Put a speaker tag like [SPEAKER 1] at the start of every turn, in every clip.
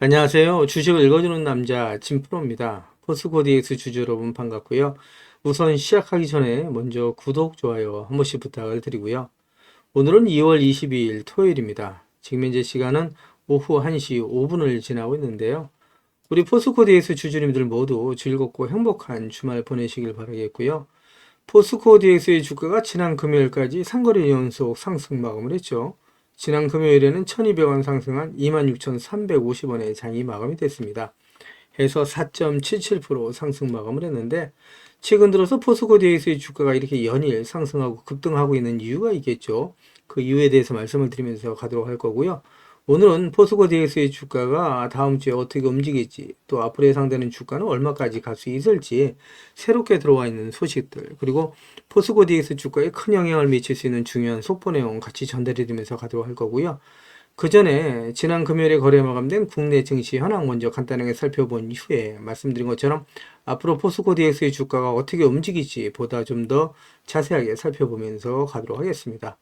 [SPEAKER 1] 안녕하세요. 주식을 읽어주는 남자 진프로입니다. 포스코디엑스 주주 여러분 반갑고요. 우선 시작하기 전에 먼저 구독, 좋아요 한 번씩 부탁을 드리고요. 오늘은 2월 22일 토요일입니다. 지금 현재 시간은 오후 1시 5분을 지나고 있는데요. 우리 포스코디엑스 주주님들 모두 즐겁고 행복한 주말 보내시길 바라겠고요. 포스코디엑스의 주가가 지난 금요일까지 상거래 연속 상승 마감을 했죠. 지난 금요일에는 1200원 상승한 26,350원의 장이 마감이 됐습니다. 해서 4.77% 상승 마감을 했는데 최근 들어서 포스코 DX의 주가가 이렇게 연일 상승하고 급등하고 있는 이유가 있겠죠. 그 이유에 대해서 말씀을 드리면서 가도록 할 거고요. 오늘은 포스코 DX의 주가가 다음 주에 어떻게 움직일지 또 앞으로 예상되는 주가는 얼마까지 갈 수 있을지 새롭게 들어와 있는 소식들 그리고 포스코 DX 주가에 큰 영향을 미칠 수 있는 중요한 속보 내용 같이 전달해 드리면서 가도록 할 거고요. 그 전에 지난 금요일에 거래 마감된 국내 증시 현황 먼저 간단하게 살펴본 이후에 말씀드린 것처럼 앞으로 포스코 DX의 주가가 어떻게 움직일지 보다 좀 더 자세하게 살펴보면서 가도록 하겠습니다.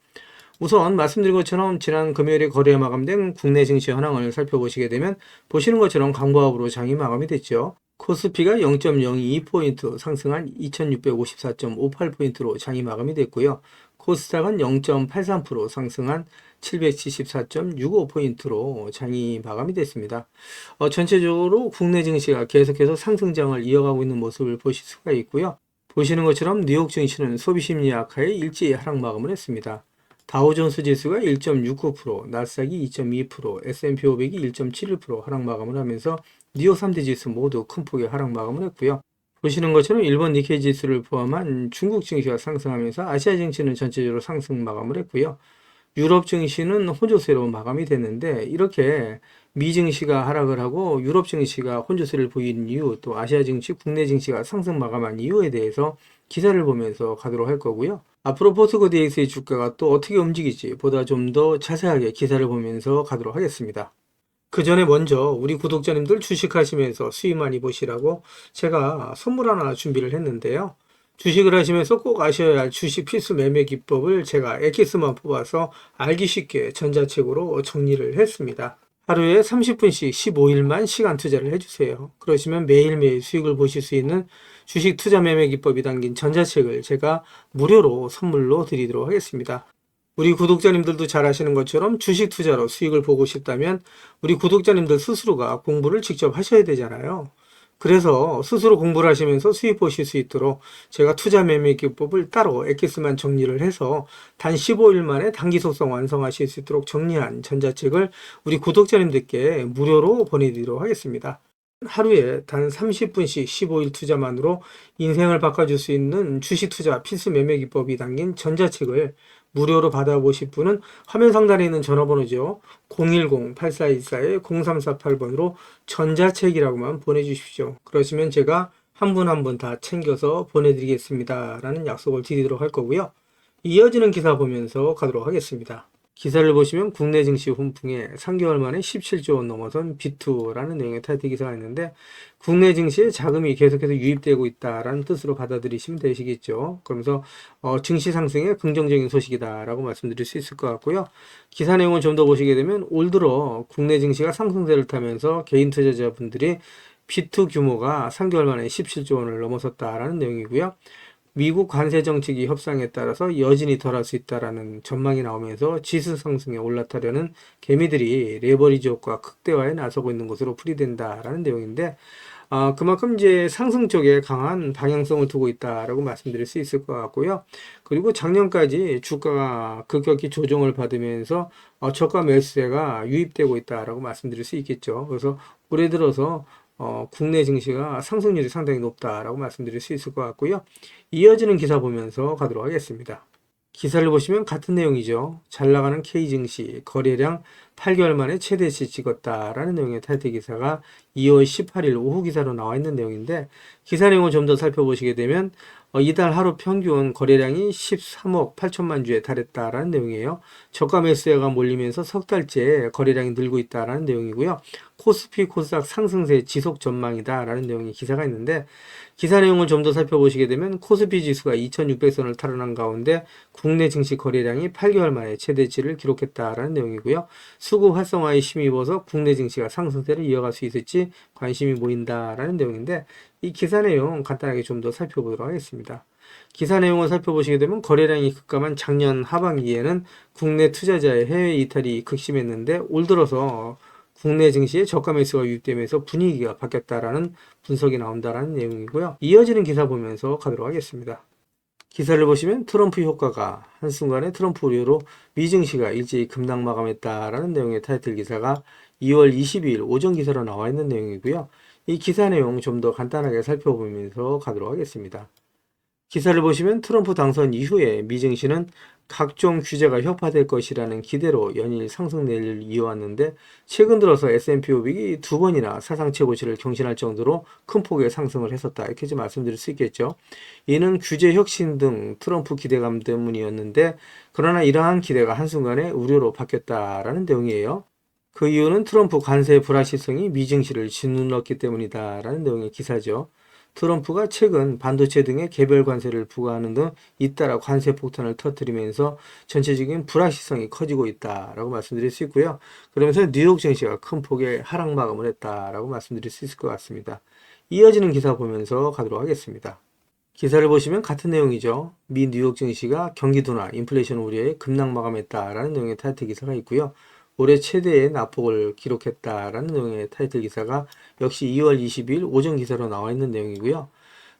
[SPEAKER 1] 우선 말씀드린 것처럼 지난 금요일에 거래 마감된 국내 증시 현황을 살펴보시게 되면 보시는 것처럼 강보합으로 장이 마감이 됐죠. 코스피가 0.02포인트 상승한 2654.58포인트로 장이 마감이 됐고요. 코스닥은 0.83% 상승한 774.65포인트로 장이 마감이 됐습니다. 어, 전체적으로 국내 증시가 계속해서 상승장을 이어가고 있는 모습을 보실 수가 있고요. 보시는 것처럼 뉴욕 증시는 소비 심리 약화에 일제히 하락 마감을 했습니다. 다우존스 지수가 1.69%, 나스닥이 2.2%, S&P 500이 1.71% 하락 마감을 하면서 뉴욕 3대 지수 모두 큰 폭의 하락 마감을 했고요. 보시는 것처럼 일본 니케이 지수를 포함한 중국 증시가 상승하면서 아시아 증시는 전체적으로 상승 마감을 했고요. 유럽 증시는 호조세로 마감이 됐는데 이렇게 미 증시가 하락을 하고 유럽 증시가 혼조세를 보이는 이유 또 아시아 증시, 국내 증시가 상승 마감한 이유에 대해서 기사를 보면서 가도록 할 거고요. 앞으로 포스코 DX의 주가가 또 어떻게 움직일지 보다 좀 더 자세하게 기사를 보면서 가도록 하겠습니다. 그 전에 먼저 우리 구독자님들 주식하시면서 수익 많이 보시라고 제가 선물 하나 준비를 했는데요. 주식을 하시면서 꼭 아셔야 할 주식 필수 매매 기법을 제가 엑기스만 뽑아서 알기 쉽게 전자책으로 정리를 했습니다. 하루에 30분씩 15일만 시간 투자를 해주세요. 그러시면 매일매일 수익을 보실 수 있는 주식 투자 매매 기법이 담긴 전자책을 제가 무료로 선물로 드리도록 하겠습니다. 우리 구독자님들도 잘 아시는 것처럼 주식 투자로 수익을 보고 싶다면 우리 구독자님들 스스로가 공부를 직접 하셔야 되잖아요. 그래서 스스로 공부를 하시면서 수익 보실 수 있도록 제가 투자 매매 기법을 따로 엑기스만 정리를 해서 단 15일 만에 단기 속성 완성하실 수 있도록 정리한 전자책을 우리 구독자님들께 무료로 보내드리도록 하겠습니다. 하루에 단 30분씩 15일 투자만으로 인생을 바꿔줄 수 있는 주식 투자 필수 매매 기법이 담긴 전자책을 무료로 받아보실 분은 화면 상단에 있는 전화번호죠. 010-8414-0348번으로 전자책이라고만 보내주십시오. 그러시면 제가 한 분 한 분 다 챙겨서 보내드리겠습니다. 라는 약속을 드리도록 할 거고요. 이어지는 기사 보면서 가도록 하겠습니다. 기사를 보시면 국내 증시 훈풍에 3개월 만에 17조 원 넘어선 비투라는 내용의 타이틀 기사가 있는데 국내 증시에 자금이 계속해서 유입되고 있다라는 뜻으로 받아들이시면 되시겠죠. 그러면서 어, 증시 상승에 긍정적인 소식이다라고 말씀드릴 수 있을 것 같고요. 기사 내용을 좀 더 보시게 되면 올 들어 국내 증시가 상승세를 타면서 개인 투자자분들이 비투 규모가 3개월 만에 17조 원을 넘어섰다라는 내용이고요. 미국 관세 정책이 협상에 따라서 여진이 덜할 수 있다라는 전망이 나오면서 지수 상승에 올라타려는 개미들이 레버리지 효과 극대화에 나서고 있는 것으로 풀이된다라는 내용인데 어, 그만큼 이제 상승 쪽에 강한 방향성을 두고 있다라고 말씀드릴 수 있을 것 같고요. 그리고 작년까지 주가가 급격히 조정을 받으면서 어, 저가 매수세가 유입되고 있다라고 말씀드릴 수 있겠죠. 그래서 올해 들어서 어, 국내 증시가 상승률이 상당히 높다라고 말씀드릴 수 있을 것 같고요. 이어지는 기사 보면서 가도록 하겠습니다. 기사를 보시면 같은 내용이죠. 잘 나가는 K 증시 거래량 8개월 만에 최대치 찍었다라는 내용의 타이틀 기사가 2월 18일 오후 기사로 나와 있는 내용인데 기사 내용을 좀 더 살펴보시게 되면 어, 이달 하루 평균 거래량이 13억 8천만 주에 달했다라는 내용이에요. 저가 매수세가 몰리면서 석 달째 거래량이 늘고 있다라는 내용이고요. 코스피 코스닥 상승세 지속 전망이다라는 내용의 기사가 있는데 기사 내용을 좀 더 살펴보시게 되면 코스피 지수가 2600선을 탈환한 가운데 국내 증시 거래량이 8개월 만에 최대치를 기록했다라는 내용이고요. 수급 활성화에 힘입어서 국내 증시가 상승세를 이어갈 수 있을지 관심이 모인다라는 내용인데 이 기사 내용 간단하게 좀 더 살펴보도록 하겠습니다. 기사 내용을 살펴보시게 되면 거래량이 급감한 작년 하반기에는 국내 투자자의 해외 이탈이 극심했는데 올 들어서 국내 증시에 저가 매수가 유입되면서 분위기가 바뀌었다라는 분석이 나온다라는 내용이고요. 이어지는 기사 보면서 가도록 하겠습니다. 기사를 보시면 트럼프 효과가 한순간에 트럼프 우려로 미증시가 일제히 급락 마감했다라는 내용의 타이틀 기사가 2월 22일 오전 기사로 나와 있는 내용이고요. 이 기사 내용 좀 더 간단하게 살펴보면서 가도록 하겠습니다. 기사를 보시면 트럼프 당선 이후에 미 증시는 각종 규제가 혁파될 것이라는 기대로 연일 상승 내리를 이어왔는데 최근 들어서 S&P 500이 두 번이나 사상 최고치를 경신할 정도로 큰 폭의 상승을 했었다 이렇게 좀 말씀드릴 수 있겠죠. 이는 규제 혁신 등 트럼프 기대감 때문이었는데 그러나 이러한 기대가 한순간에 우려로 바뀌었다라는 내용이에요. 그 이유는 트럼프 관세 불확실성이 미증시를 짓눌렀기 때문이다라는 내용의 기사죠. 트럼프가 최근 반도체 등의 개별 관세를 부과하는 등 잇따라 관세 폭탄을 터뜨리면서 전체적인 불확실성이 커지고 있다라고 말씀드릴 수 있고요. 그러면서 뉴욕 증시가 큰 폭의 하락 마감을 했다라고 말씀드릴 수 있을 것 같습니다. 이어지는 기사 보면서 가도록 하겠습니다. 기사를 보시면 같은 내용이죠. 미 뉴욕 증시가 경기 둔화, 인플레이션 우려에 급락 마감했다라는 내용의 타이틀 기사가 있고요. 올해 최대의 낙폭을 기록했다라는 내용의 타이틀 기사가 역시 2월 20일 오전 기사로 나와 있는 내용이고요.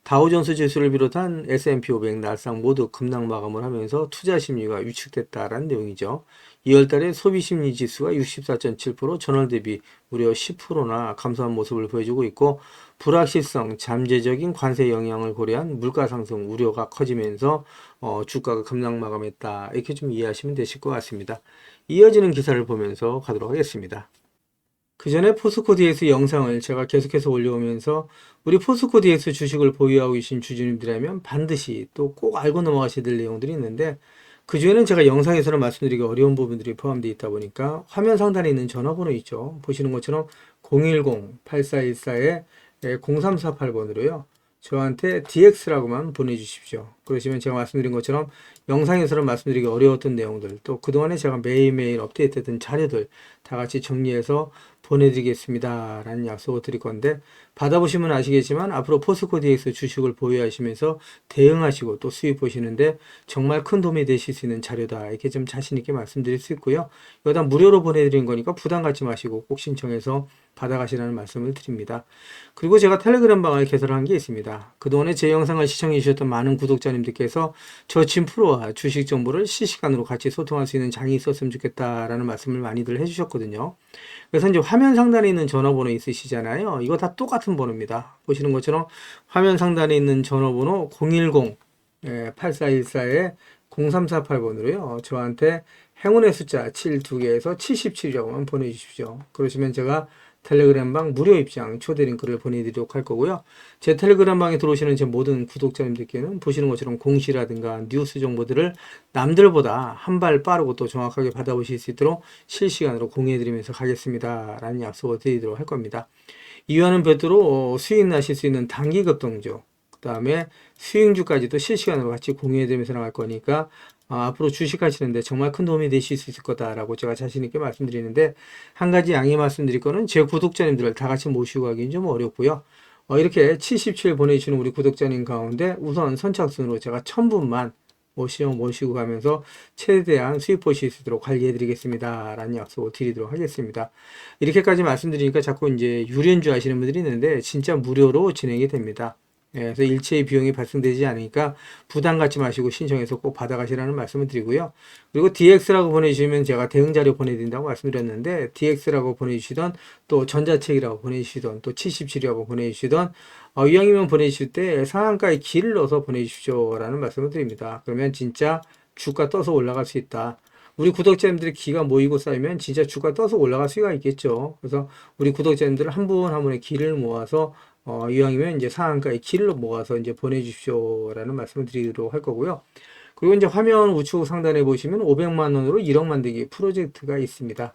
[SPEAKER 1] 다우존스 지수를 비롯한 S&P 500, 나스닥 모두 급락 마감을 하면서 투자 심리가 위축됐다라는 내용이죠. 2월 달에 소비 심리 지수가 64.7% 전월 대비 무려 10%나 감소한 모습을 보여주고 있고 불확실성, 잠재적인 관세 영향을 고려한 물가 상승 우려가 커지면서 어, 주가가 급락 마감했다. 이렇게 좀 이해하시면 되실 것 같습니다. 이어지는 기사를 보면서 가도록 하겠습니다. 그 전에 포스코디에스 영상을 제가 계속해서 올려오면서 우리 포스코디에스 주식을 보유하고 계신 주주님들이라면 반드시 또 꼭 알고 넘어가셔야 될 내용들이 있는데 그 중에는 제가 영상에서는 말씀드리기 어려운 부분들이 포함되어 있다 보니까 화면 상단에 있는 전화번호 있죠. 보시는 것처럼 010-8414-0348번으로요. 저한테 DX라고만 보내주십시오. 그러시면 제가 말씀드린 것처럼 영상에서는 말씀드리기 어려웠던 내용들, 또 그동안에 제가 매일매일 업데이트했던 자료들 다 같이 정리해서 보내드리겠습니다. 라는 약속을 드릴 건데, 받아보시면 아시겠지만 앞으로 포스코 DX 주식을 보유하시면서 대응하시고 또 수입 보시는데 정말 큰 도움이 되실 수 있는 자료다. 이렇게 좀 자신있게 말씀드릴 수 있고요. 여기다 무료로 보내드린 거니까 부담 갖지 마시고 꼭 신청해서 받아가시라는 말씀을 드립니다. 그리고 제가 텔레그램 방을 개설한 게 있습니다. 그동안에 제 영상을 시청해 주셨던 많은 구독자님들께서 저 진프로와 주식 정보를 실시간으로 같이 소통할 수 있는 장이 있었으면 좋겠다라는 말씀을 많이들 해주셨거든요. 그래서 이제 화면 상단에 있는 전화번호 있으시잖아요. 이거 다 똑같은 번호입니다. 보시는 것처럼 화면 상단에 있는 전화번호 010 8414에 0348번으로요. 저한테 행운의 숫자 7두 개에서 77이라고만 보내주십시오. 그러시면 제가 텔레그램방 무료 입장 초대 링크를 보내드리도록 할 거고요. 제 텔레그램방에 들어오시는 제 모든 구독자님들께는 보시는 것처럼 공시라든가 뉴스 정보들을 남들보다 한 발 빠르고 또 정확하게 받아보실 수 있도록 실시간으로 공유해드리면서 가겠습니다. 라는 약속을 드리도록 할 겁니다. 이와는 별도로 수익 나실 수 있는 단기 급등주, 그 다음에 수익주까지도 실시간으로 같이 공유해드리면서 나갈 거니까 아, 앞으로 주식하시는데 정말 큰 도움이 되실 수 있을 거다라고 제가 자신있게 말씀드리는데 한 가지 양해 말씀드릴 거는 제 구독자님들을 다 같이 모시고 가기는 좀 어렵고요. 어, 이렇게 77 보내주시는 우리 구독자님 가운데 우선 선착순으로 제가 1000분만 모시고 모시고 가면서 최대한 수익 보실 수 있도록 관리해 드리겠습니다. 라는 약속을 드리도록 하겠습니다. 이렇게까지 말씀드리니까 자꾸 이제 유료인 줄 아시는 분들이 있는데 진짜 무료로 진행이 됩니다. 예, 그래서 일체의 비용이 발생되지 않으니까 부담 갖지 마시고 신청해서 꼭 받아가시라는 말씀을 드리고요. 그리고 DX라고 보내주시면 제가 대응 자료 보내드린다고 말씀드렸는데 DX라고 보내주시던 또 전자책이라고 보내주시던 또 77이라고 보내주시던 어, 이왕이면 보내주실 때 상한가에 길을 넣어서 보내주십시오라는 말씀을 드립니다. 그러면 진짜 주가 떠서 올라갈 수 있다. 우리 구독자님들의 기가 모이고 쌓이면 진짜 주가 떠서 올라갈 수가 있겠죠. 그래서 우리 구독자님들 한 분 한 분의 길을 모아서 어, 이왕이면 이제 상한가에 길로 모아서 이제 보내주십시오라는 말씀을 드리도록 할 거고요. 그리고 이제 화면 우측 상단에 보시면 500만 원으로 1억 만들기 프로젝트가 있습니다.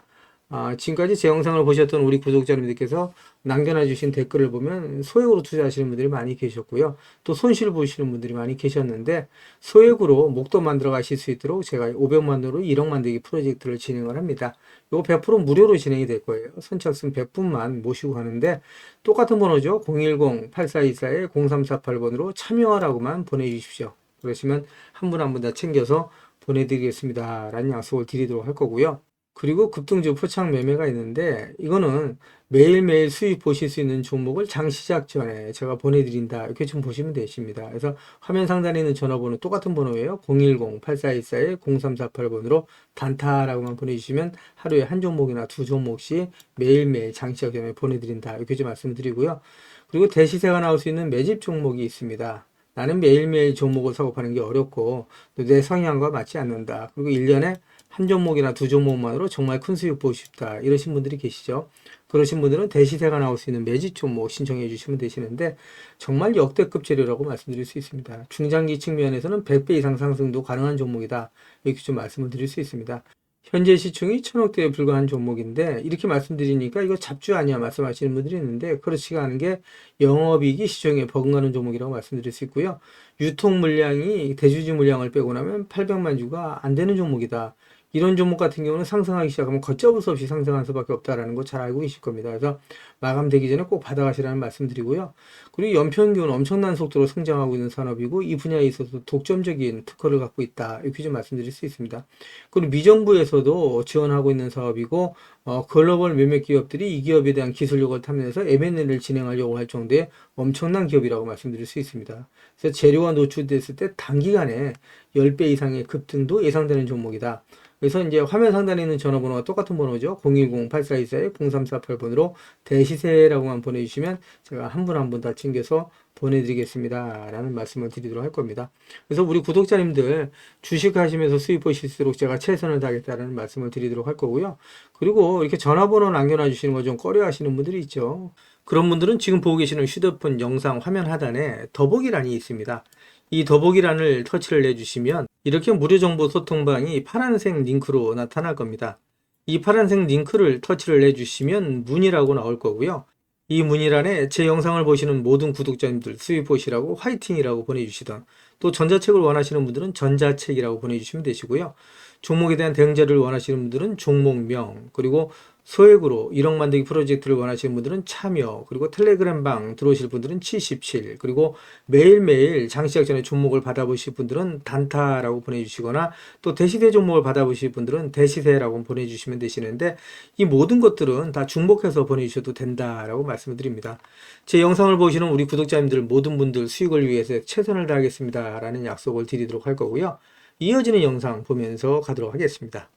[SPEAKER 1] 아, 지금까지 제 영상을 보셨던 우리 구독자님들께서 남겨놔주신 댓글을 보면 소액으로 투자하시는 분들이 많이 계셨고요. 또 손실 보시는 분들이 많이 계셨는데 소액으로 목돈 만들어 가실 수 있도록 제가 500만 원으로 1억 만들기 프로젝트를 진행을 합니다. 이거 100% 무료로 진행이 될 거예요. 선착순 100분만 모시고 하는데 똑같은 번호죠. 010-8424-0348번으로 참여하라고만 보내주십시오. 그러시면 한 분 한 분 다 챙겨서 보내드리겠습니다. 라는 약속을 드리도록 할 거고요. 그리고 급등주 포착 매매가 있는데 이거는 매일매일 수익 보실 수 있는 종목을 장 시작 전에 제가 보내드린다 이렇게 좀 보시면 되십니다. 그래서 화면 상단에 있는 전화번호 똑같은 번호예요. 010-8424-0348번으로 단타라고만 보내주시면 하루에 한 종목이나 두 종목씩 매일매일 장 시작 전에 보내드린다 이렇게 좀 말씀드리고요. 그리고 대시세가 나올 수 있는 매집 종목이 있습니다. 나는 매일매일 종목을 사고 파는 게 어렵고 또내 성향과 맞지 않는다. 그리고 1년에 한 종목이나 두 종목만으로 정말 큰 수익 보고 싶다. 이러신 분들이 계시죠. 그러신 분들은 대시세가 나올 수 있는 매집 종목 신청해 주시면 되시는데 정말 역대급 재료라고 말씀드릴 수 있습니다. 중장기 측면에서는 100배 이상 상승도 가능한 종목이다. 이렇게 좀 말씀을 드릴 수 있습니다. 현재 시총이 천억대에 불과한 종목인데 이렇게 말씀드리니까 이거 잡주 아니야 말씀하시는 분들이 있는데 그렇지가 않은 게 영업이익이 시총에 버금가는 종목이라고 말씀드릴 수 있고요. 유통 물량이 대주주 물량을 빼고 나면 800만 주가 안 되는 종목이다. 이런 종목 같은 경우는 상승하기 시작하면 걷잡을 수 없이 상승할 수밖에 없다라는 거 잘 알고 계실 겁니다. 그래서 마감되기 전에 꼭 받아가시라는 말씀드리고요. 그리고 연평균 엄청난 속도로 성장하고 있는 산업이고 이 분야에 있어서 독점적인 특허를 갖고 있다. 이렇게 좀 말씀드릴 수 있습니다. 그리고 미정부에서도 지원하고 있는 사업이고 어, 글로벌 몇몇 기업들이 이 기업에 대한 기술력을 탐내서 M&A를 진행하려고 할 정도의 엄청난 기업이라고 말씀드릴 수 있습니다. 그래서 재료가 노출됐을 때 단기간에 10배 이상의 급등도 예상되는 종목이다. 그래서 이제 화면 상단에 있는 전화번호가 똑같은 번호죠. 010-8424-0348번으로 대시세라고만 보내주시면 제가 한 분 한 분 다 챙겨서 보내드리겠습니다. 라는 말씀을 드리도록 할 겁니다. 그래서 우리 구독자님들 주식 하시면서 수익 보실수록 제가 최선을 다하겠다는 말씀을 드리도록 할 거고요. 그리고 이렇게 전화번호 남겨놔 주시는 거 좀 꺼려 하시는 분들이 있죠. 그런 분들은 지금 보고 계시는 휴대폰 영상 화면 하단에 더보기란이 있습니다. 이 더보기란을 터치를 해주시면 이렇게 무료 정보 소통방이 파란색 링크로 나타날 겁니다. 이 파란색 링크를 터치를 해주시면 문이라고 나올 거고요. 이 문의란에 제 영상을 보시는 모든 구독자님들 수입 보시라고 화이팅이라고 보내주시던 또 전자책을 원하시는 분들은 전자책이라고 보내주시면 되시고요. 종목에 대한 대응자를 원하시는 분들은 종목명 그리고 소액으로 1억 만들기 프로젝트를 원하시는 분들은 참여 그리고 텔레그램 방 들어오실 분들은 77 그리고 매일매일 장시작 전에 종목을 받아보실 분들은 단타라고 보내주시거나 또 대시대 종목을 받아보실 분들은 대시세라고 보내주시면 되시는데 이 모든 것들은 다 중복해서 보내주셔도 된다라고 말씀을 드립니다. 제 영상을 보시는 우리 구독자님들 모든 분들 수익을 위해서 최선을 다하겠습니다 라는 약속을 드리도록 할 거고요. 이어지는 영상 보면서 가도록 하겠습니다.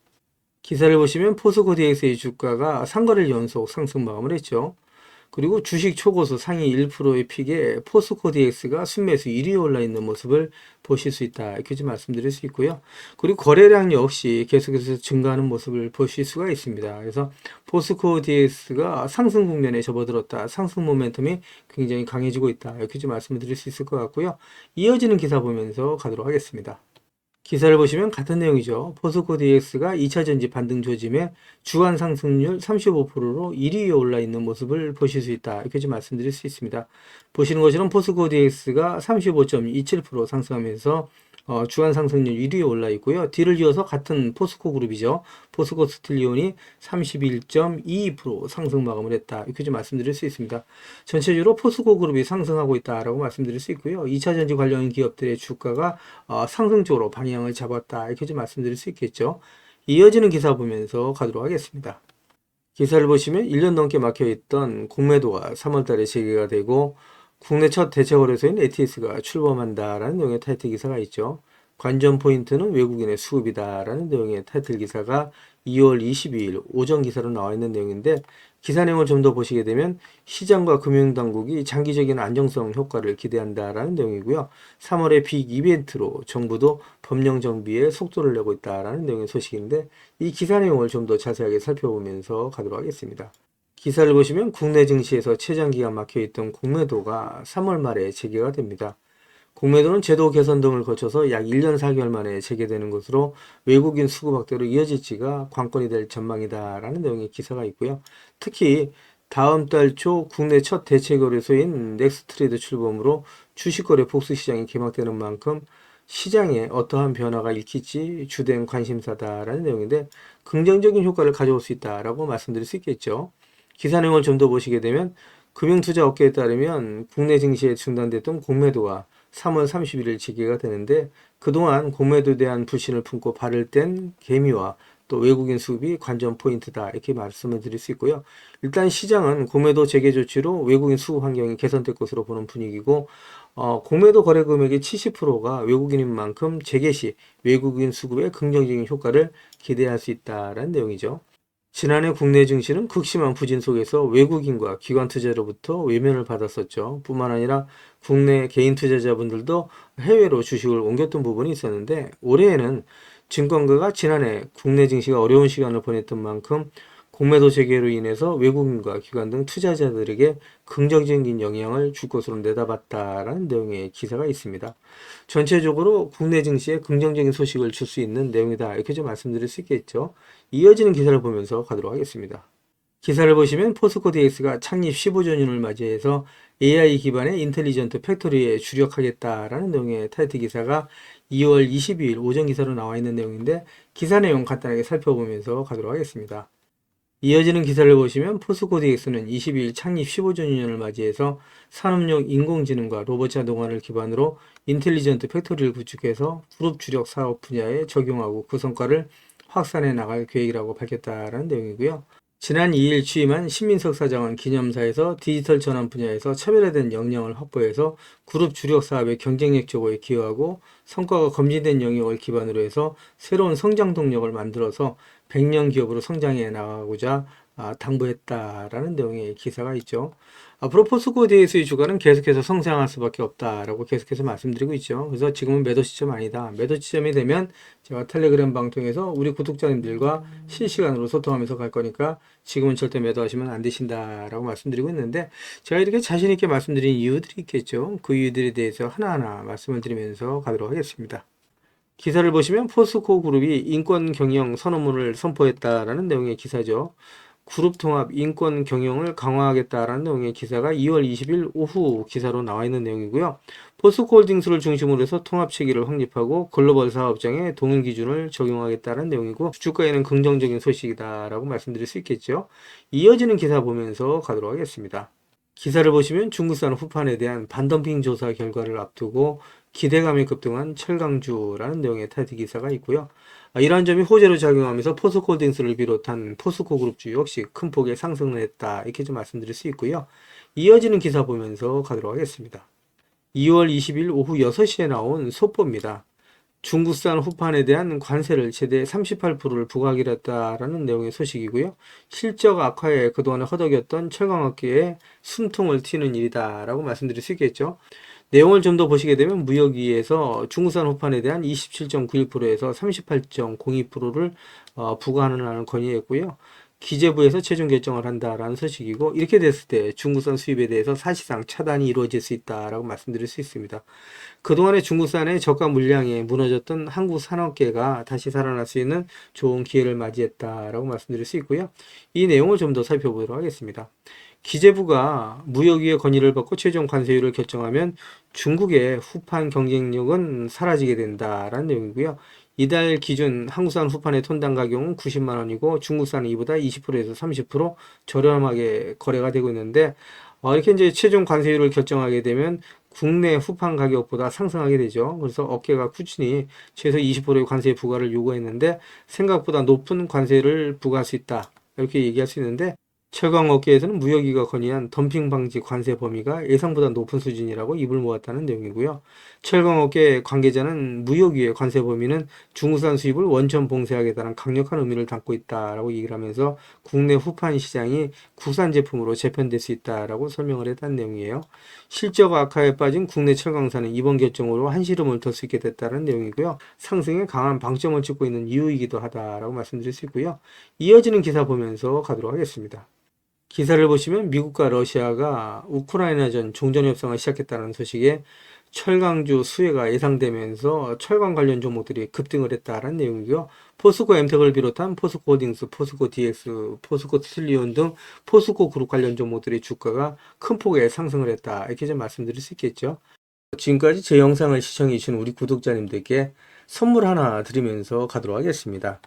[SPEAKER 1] 기사를 보시면 포스코 DX의 주가가 3거래일 연속 상승 마감을 했죠. 그리고 주식 초고수 상위 1%의 픽에 포스코 DX가 순매수 1위에 올라 있는 모습을 보실 수 있다. 이렇게 좀 말씀드릴 수 있고요. 그리고 거래량 역시 계속해서 증가하는 모습을 보실 수가 있습니다. 그래서 포스코 DX가 상승 국면에 접어들었다. 상승 모멘텀이 굉장히 강해지고 있다. 이렇게 좀 말씀을 드릴 수 있을 것 같고요. 이어지는 기사 보면서 가도록 하겠습니다. 기사를 보시면 같은 내용이죠. 포스코 DX가 2차 전지 반등 조짐에 주간 상승률 35%로 1위에 올라 있는 모습을 보실 수 있다. 이렇게 좀 말씀드릴 수 있습니다. 보시는 것처럼 포스코 DX가 35.27% 상승하면서 어, 주간 상승률 1위에 올라 있고요. 뒤를 이어서 같은 포스코 그룹이죠. 포스코 스틸리온이 31.22% 상승 마감을 했다. 이렇게 좀 말씀드릴 수 있습니다. 전체적으로 포스코 그룹이 상승하고 있다라고 말씀드릴 수 있고요. 2차 전지 관련 기업들의 주가가 어, 상승 쪽으로 방향을 잡았다. 이렇게 좀 말씀드릴 수 있겠죠. 이어지는 기사 보면서 가도록 하겠습니다. 기사를 보시면 1년 넘게 막혀 있던 공매도가 3월 달에 재개가 되고 국내 첫 대체 거래소인 ATS가 출범한다라는 내용의 타이틀 기사가 있죠. 관전 포인트는 외국인의 수급이다라는 내용의 타이틀 기사가 2월 22일 오전 기사로 나와 있는 내용인데 기사 내용을 좀 더 보시게 되면 시장과 금융당국이 장기적인 안정성 효과를 기대한다라는 내용이고요. 3월의 빅 이벤트로 정부도 법령 정비에 속도를 내고 있다라는 내용의 소식인데 이 기사 내용을 좀 더 자세하게 살펴보면서 가도록 하겠습니다. 기사를 보시면 국내 증시에서 최장 기간 막혀 있던 공매도가 3월 말에 재개가 됩니다. 공매도는 제도 개선 등을 거쳐서 약 1년 4개월 만에 재개되는 것으로 외국인 수급 확대로 이어질지가 관건이 될 전망이다라는 내용의 기사가 있고요. 특히 다음 달 초 국내 첫 대체 거래소인 넥스트레이드 출범으로 주식거래 복수 시장이 개막되는 만큼 시장에 어떠한 변화가 일으킬지 주된 관심사다라는 내용인데 긍정적인 효과를 가져올 수 있다라고 말씀드릴 수 있겠죠. 기사 내용을 좀 더 보시게 되면 금융투자 업계에 따르면 국내 증시에 중단됐던 공매도가 3월 31일 재개가 되는데 그동안 공매도에 대한 불신을 품고 발을 뗀 개미와 또 외국인 수급이 관전 포인트다 이렇게 말씀을 드릴 수 있고요. 일단 시장은 공매도 재개 조치로 외국인 수급 환경이 개선될 것으로 보는 분위기고 어, 공매도 거래 금액의 70%가 외국인인 만큼 재개 시 외국인 수급의 긍정적인 효과를 기대할 수 있다라는 내용이죠. 지난해 국내 증시는 극심한 부진 속에서 외국인과 기관 투자로부터 외면을 받았었죠. 뿐만 아니라 국내 개인 투자자분들도 해외로 주식을 옮겼던 부분이 있었는데 올해에는 증권가가 지난해 국내 증시가 어려운 시간을 보냈던 만큼 공매도 재개로 인해서 외국인과 기관 등 투자자들에게 긍정적인 영향을 줄 것으로 내다봤다라는 내용의 기사가 있습니다. 전체적으로 국내 증시에 긍정적인 소식을 줄 수 있는 내용이다 이렇게 좀 말씀드릴 수 있겠죠. 이어지는 기사를 보면서 가도록 하겠습니다. 기사를 보시면 포스코 DX가 창립 15주년을 맞이해서 AI 기반의 인텔리전트 팩토리에 주력하겠다라는 내용의 타이틀 기사가 2월 22일 오전 기사로 나와 있는 내용인데 기사 내용 간단하게 살펴보면서 가도록 하겠습니다. 이어지는 기사를 보시면 포스코 DX는 22일 창립 15주년을 맞이해서 산업용 인공지능과 로봇 자동화를 기반으로 인텔리전트 팩토리를 구축해서 그룹 주력 사업 분야에 적용하고 그 성과를 확산해 나갈 계획이라고 밝혔다라는 내용이고요. 지난 2일 취임한 신민석 사장은 기념사에서 디지털 전환 분야에서 차별화된 역량을 확보해서 그룹 주력 사업의 경쟁력 제고에 기여하고 성과가 검증된 영역을 기반으로 해서 새로운 성장 동력을 만들어서 100년 기업으로 성장해 나가고자 아, 당부했다라는 내용의 기사가 있죠. 앞으로 포스코 DS의 주가는 계속해서 성장할 수밖에 없다라고 계속해서 말씀드리고 있죠. 그래서 지금은 매도 시점 아니다. 매도 시점이 되면 제가 텔레그램 방 통해서 우리 구독자님들과 실시간으로 소통하면서 갈 거니까 지금은 절대 매도하시면 안 되신다라고 말씀드리고 있는데 제가 이렇게 자신 있게 말씀드린 이유들이 있겠죠. 그 이유들에 대해서 하나하나 말씀을 드리면서 가도록 하겠습니다. 기사를 보시면 포스코 그룹이 인권 경영 선언문을 선포했다라는 내용의 기사죠. 그룹 통합 인권 경영을 강화하겠다라는 내용의 기사가 2월 20일 오후 기사로 나와 있는 내용이고요. 포스코 홀딩스를 중심으로 해서 통합 체계를 확립하고 글로벌 사업장에 동일 기준을 적용하겠다는 내용이고 주가에는 긍정적인 소식이다라고 말씀드릴 수 있겠죠. 이어지는 기사 보면서 가도록 하겠습니다. 기사를 보시면 중국산 후판에 대한 반덤핑 조사 결과를 앞두고 기대감이 급등한 철강주라는 내용의 타이틀 기사가 있고요. 아, 이러한 점이 호재로 작용하면서 포스코홀딩스를 비롯한 포스코 그룹 주 역시 큰 폭의 상승을 했다. 이렇게 좀 말씀드릴 수 있고요. 이어지는 기사 보면서 가도록 하겠습니다. 2월 20일 오후 6시에 나온 소포입니다. 중국산 후판에 대한 관세를 최대 38%를 부과하기로 했다라는 내용의 소식이고요. 실적 악화에 그동안 허덕였던 철강업계에 숨통을 튀는 일이다라고 말씀드릴 수 있겠죠. 내용을 좀 더 보시게 되면 무역위에서 중국산 호판에 대한 27.91%에서 38.02%를 어, 부과하는 건의했고요. 기재부에서 최종 결정을 한다라는 소식이고 이렇게 됐을 때 중국산 수입에 대해서 사실상 차단이 이루어질 수 있다라고 말씀드릴 수 있습니다. 그동안의 중국산의 저가 물량이 무너졌던 한국 산업계가 다시 살아날 수 있는 좋은 기회를 맞이했다라고 말씀드릴 수 있고요. 이 내용을 좀 더 살펴보도록 하겠습니다. 기재부가 무역위의 건의를 받고 최종 관세율을 결정하면 중국의 후판 경쟁력은 사라지게 된다라는 내용이고요. 이달 기준 한국산 후판의 톤당 가격은 90만 원이고 중국산은 이보다 20%에서 30% 저렴하게 거래가 되고 있는데 어, 이렇게 이제 최종 관세율을 결정하게 되면 국내 후판 가격보다 상승하게 되죠. 그래서 업계가 꾸준히 최소 20%의 관세 부과를 요구했는데 생각보다 높은 관세를 부과할 수 있다. 이렇게 얘기할 수 있는데 철강 업계에서는 무역위가 건의한 덤핑 방지 관세 범위가 예상보다 높은 수준이라고 입을 모았다는 내용이고요. 철강 업계 관계자는 무역위의 관세 범위는 중국산 수입을 원천 봉쇄하겠다는 강력한 의미를 담고 있다라고 얘기를 하면서 국내 후판 시장이 국산 제품으로 재편될 수 있다라고 설명을 했다는 내용이에요. 실적 악화에 빠진 국내 철강사는 이번 결정으로 한시름을 덜수 있게 됐다는 내용이고요. 상승에 강한 방점을 찍고 있는 이유이기도 하다라고 말씀드릴 수 있고요. 이어지는 기사 보면서 가도록 하겠습니다. 기사를 보시면 미국과 러시아가 우크라이나전 종전 협상을 시작했다는 소식에 철강주 수혜가 예상되면서 철강 관련 종목들이 급등을 했다라는 내용이고요. 포스코 엠텍을 비롯한 포스코 홀딩스, 포스코 DX, 포스코 트릴리온 등 포스코 그룹 관련 종목들의 주가가 큰 폭의 상승을 했다. 이렇게 좀 말씀드릴 수 있겠죠. 지금까지 제 영상을 시청해 주신 우리 구독자님들께 선물 하나 드리면서 가도록 하겠습니다.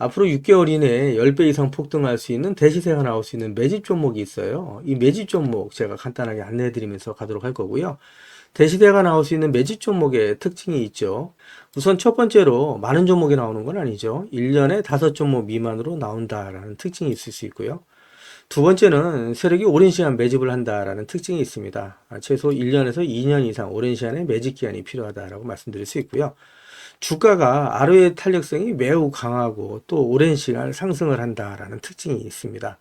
[SPEAKER 1] 앞으로 6개월 이내에 10배 이상 폭등할 수 있는 대시세가 나올 수 있는 매집 종목이 있어요. 이 매집 종목 제가 간단하게 안내해 드리면서 가도록 할 거고요. 대시대가 나올 수 있는 매집 종목의 특징이 있죠. 우선 첫 번째로 많은 종목이 나오는 건 아니죠. 1년에 5종목 미만으로 나온다라는 특징이 있을 수 있고요. 두 번째는 세력이 오랜 시간 매집을 한다라는 특징이 있습니다. 아, 최소 1년에서 2년 이상 오랜 시간의 매집 기간이 필요하다라고 말씀드릴 수 있고요. 주가가 아르의 탄력성이 매우 강하고 또 오랜 시간 상승을 한다라는 특징이 있습니다.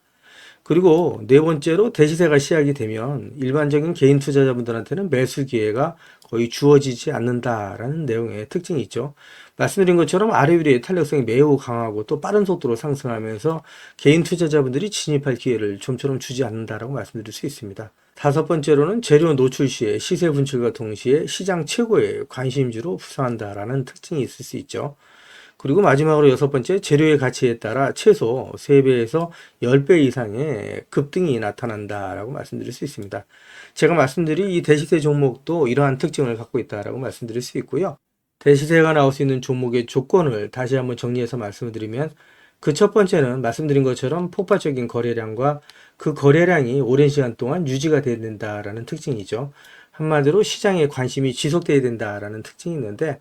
[SPEAKER 1] 그리고 네 번째로 대시세가 시작이 되면 일반적인 개인 투자자분들한테는 매수 기회가 거의 주어지지 않는다라는 내용의 특징이 있죠. 말씀드린 것처럼 아래 위의 탄력성이 매우 강하고 또 빠른 속도로 상승하면서 개인 투자자분들이 진입할 기회를 좀처럼 주지 않는다라고 말씀드릴 수 있습니다. 다섯 번째로는 재료 노출 시에 시세 분출과 동시에 시장 최고의 관심주로 부상한다라는 특징이 있을 수 있죠. 그리고 마지막으로 여섯 번째 재료의 가치에 따라 최소 3배에서 10배 이상의 급등이 나타난다라고 말씀드릴 수 있습니다. 제가 말씀드린 이 대시세 종목도 이러한 특징을 갖고 있다라고 말씀드릴 수 있고요. 대시세가 나올 수 있는 종목의 조건을 다시 한번 정리해서 말씀을 드리면 그 첫 번째는 말씀드린 것처럼 폭발적인 거래량과 그 거래량이 오랜 시간 동안 유지가 돼야 된다라는 특징이죠. 한마디로 시장에 관심이 지속돼야 된다라는 특징이 있는데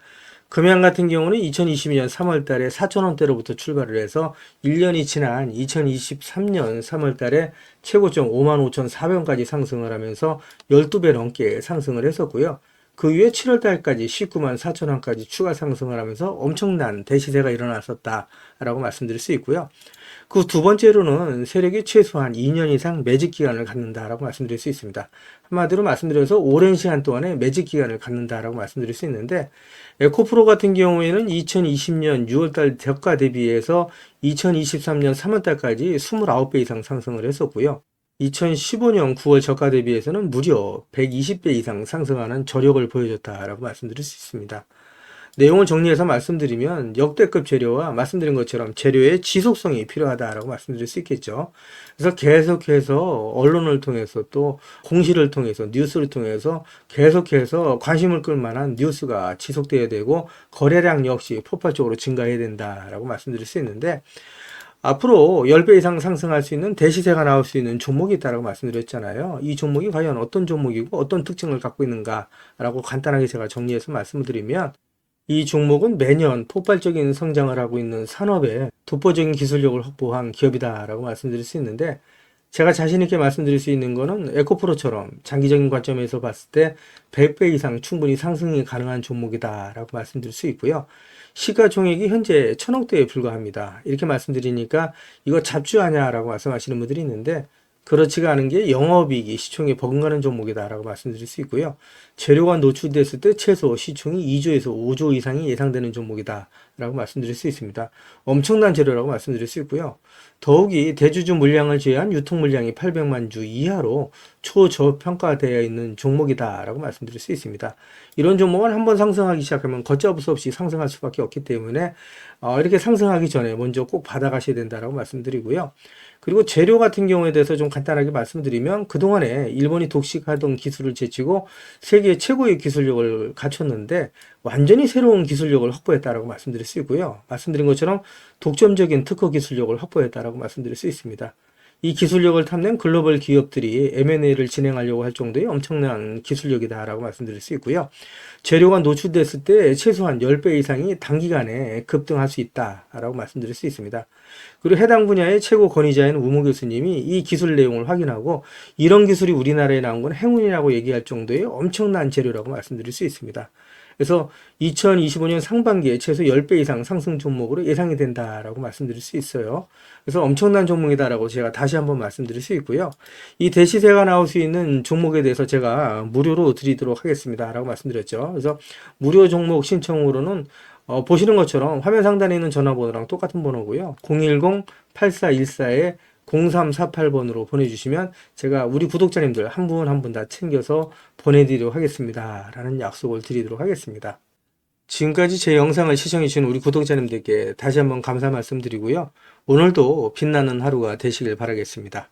[SPEAKER 1] 금양 같은 경우는 2022년 3월 달에 4천원대로부터 출발을 해서 1년이 지난 2023년 3월 달에 최고점 55,400원까지 상승을 하면서 12배 넘게 상승을 했었고요. 그 후에 7월 달까지 19만 4천 원까지 추가 상승을 하면서 엄청난 대시세가 일어났었다라고 말씀드릴 수 있고요. 그 두 번째로는 세력이 최소한 2년 이상 매직 기간을 갖는다라고 말씀드릴 수 있습니다. 한마디로 말씀드려서 오랜 시간 동안에 매직 기간을 갖는다라고 말씀드릴 수 있는데 에코프로 같은 경우에는 2020년 6월달 저가 대비해서 2023년 3월달까지 29배 이상 상승을 했었고요. 2015년 9월 저가 대비해서는 무려 120배 이상 상승하는 저력을 보여줬다라고 말씀드릴 수 있습니다. 내용을 정리해서 말씀드리면 역대급 재료와 말씀드린 것처럼 재료의 지속성이 필요하다라고 말씀드릴 수 있겠죠. 그래서 계속해서 언론을 통해서 또 공시를 통해서 뉴스를 통해서 계속해서 관심을 끌 만한 뉴스가 지속돼야 되고 거래량 역시 폭발적으로 증가해야 된다라고 말씀드릴 수 있는데 앞으로 10배 이상 상승할 수 있는 대시세가 나올 수 있는 종목이 있다고 말씀드렸잖아요. 이 종목이 과연 어떤 종목이고 어떤 특징을 갖고 있는가라고 간단하게 제가 정리해서 말씀을 드리면 이 종목은 매년 폭발적인 성장을 하고 있는 산업에 독보적인 기술력을 확보한 기업이다라고 말씀드릴 수 있는데 제가 자신있게 말씀드릴 수 있는 거는 에코프로처럼 장기적인 관점에서 봤을 때 100배 이상 충분히 상승이 가능한 종목이다라고 말씀드릴 수 있고요. 시가 총액이 현재 천억대에 불과합니다. 이렇게 말씀드리니까 이거 잡주하냐라고 말씀하시는 분들이 있는데 그렇지가 않은 게 영업이익이 시총에 버금가는 종목이다라고 말씀드릴 수 있고요. 재료가 노출됐을 때 최소 시총이 2조에서 5조 이상이 예상되는 종목이다라고 말씀드릴 수 있습니다. 엄청난 재료라고 말씀드릴 수 있고요. 더욱이 대주주 물량을 제외한 유통 물량이 800만 주 이하로 초저평가되어 있는 종목이다라고 말씀드릴 수 있습니다. 이런 종목은 한번 상승하기 시작하면 걷잡을 수 없이 상승할 수밖에 없기 때문에 어, 이렇게 상승하기 전에 먼저 꼭 받아가셔야 된다라고 말씀드리고요. 그리고 재료 같은 경우에 대해서 좀 간단하게 말씀드리면 그동안에 일본이 독식하던 기술을 제치고 세계 최고의 기술력을 갖췄는데 완전히 새로운 기술력을 확보했다라고 말씀드릴 수 있고요. 말씀드린 것처럼 독점적인 특허 기술력을 확보했다라고 말씀드릴 수 있습니다. 이 기술력을 탐낸 글로벌 기업들이 M&A를 진행하려고 할 정도의 엄청난 기술력이다라고 말씀드릴 수 있고요. 재료가 노출됐을 때 최소한 10배 이상이 단기간에 급등할 수 있다라고 말씀드릴 수 있습니다. 그리고 해당 분야의 최고 권위자인 우모 교수님이 이 기술 내용을 확인하고 이런 기술이 우리나라에 나온 건 행운이라고 얘기할 정도의 엄청난 재료라고 말씀드릴 수 있습니다. 그래서 2025년 상반기에 최소 10배 이상 상승 종목으로 예상이 된다라고 말씀드릴 수 있어요. 그래서 엄청난 종목이다라고 제가 다시 한번 말씀드릴 수 있고요. 이 대시세가 나올 수 있는 종목에 대해서 제가 무료로 드리도록 하겠습니다라고 말씀드렸죠. 그래서 무료 종목 신청으로는 어, 보시는 것처럼 화면 상단에 있는 전화번호랑 똑같은 번호고요. 010-8414에 0348번으로 보내주시면 제가 우리 구독자님들 한 분 한 분 다 챙겨서 보내드리도록 하겠습니다. 라는 약속을 드리도록 하겠습니다. 지금까지 제 영상을 시청해주신 우리 구독자님들께 다시 한번 감사 말씀드리고요. 오늘도 빛나는 하루가 되시길 바라겠습니다.